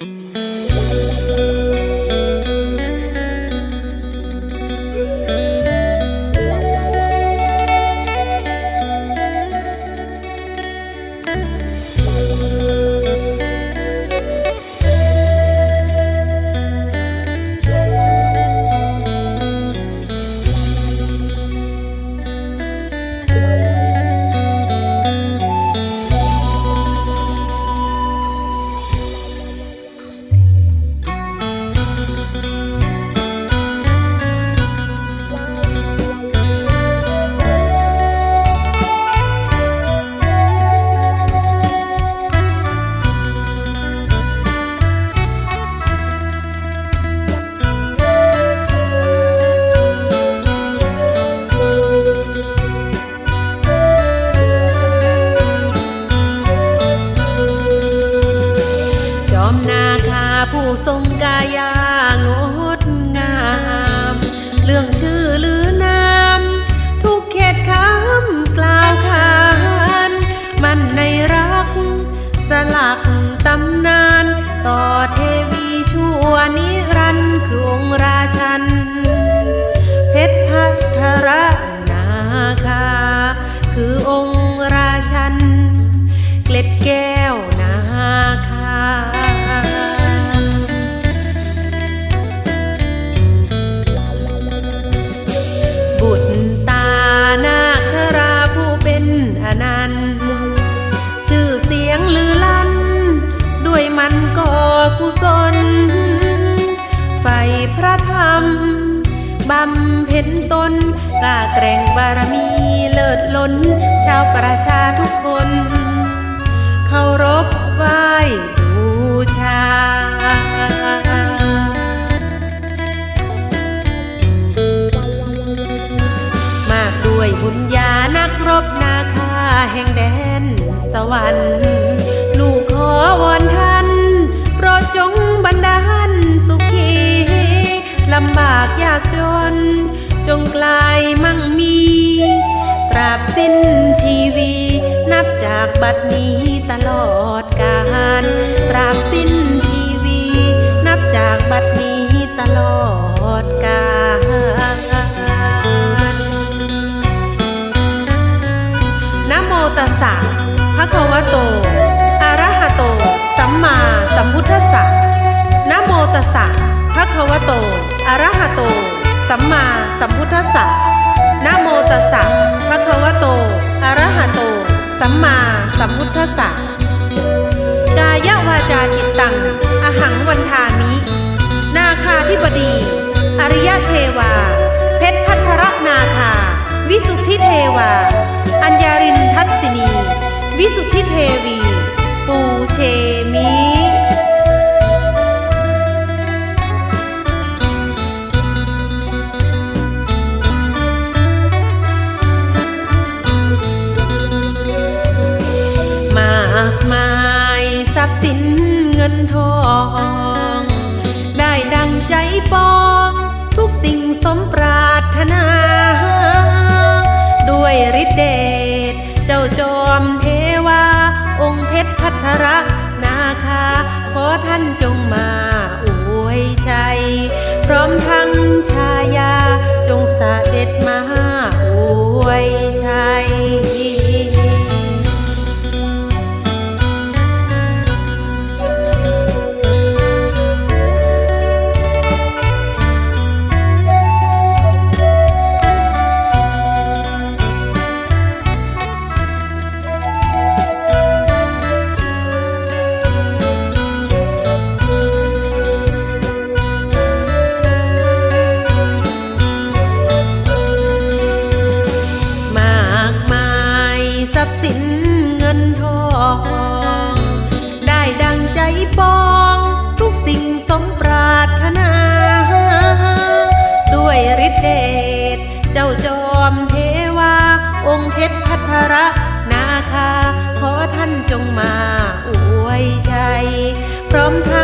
จ อมนาคาผู้ทรงกายางด ระธรรมบำเพ็ญตนกล้าแกร่งบารมีเลิศล้น ชาวประชาทุกคนเคารพไหว้บูชามากด้วยบุญญานักรบนาคาแห่งแดนสวรรค์ำบากยากจน จงกลายมั่งมี ตราบสิ้นชีวี นับจากบัดนี้ตลอดกาลตราบสิ้นชีวี นับจากบัดนี้ตลอดกาลนะโมตัสสะภะคะวะโตอะระหะโต สัมมาสัมพุทธัสสะนะโมตัสสะภะคะวะโต อะระหะโต สัมมาสัมพุทธัสสะนะโมตัสสะภะคะวะโตอะระหะโต สัมมาสัมพุทธัสสะกายวาจาจิตตัง อหังวันทามิ นาคาธิบดี อริยเทวา เพชรพัทรนาคา วิสุทธิเทวา อัญญารินทัศินี วิสุทธิเทวี สมปรารถนา ด้วยฤทธิเดชเจ้าจอมเทวา องค์เพชรพัทรนาคา ขอท่านจงมาอวยชัย พร้อมทั้งชายาจงเสด็จมาอวย รัพย์สินเงินทอง ได้ดังใจปอง ทุกสิ่งสมปรารถนา ด้วยฤทธิเดชเจ้าจอมเทวา องค์เพชรพัทรนาคา ขอท่านจงมาอวยชัยพร้อมทั้ง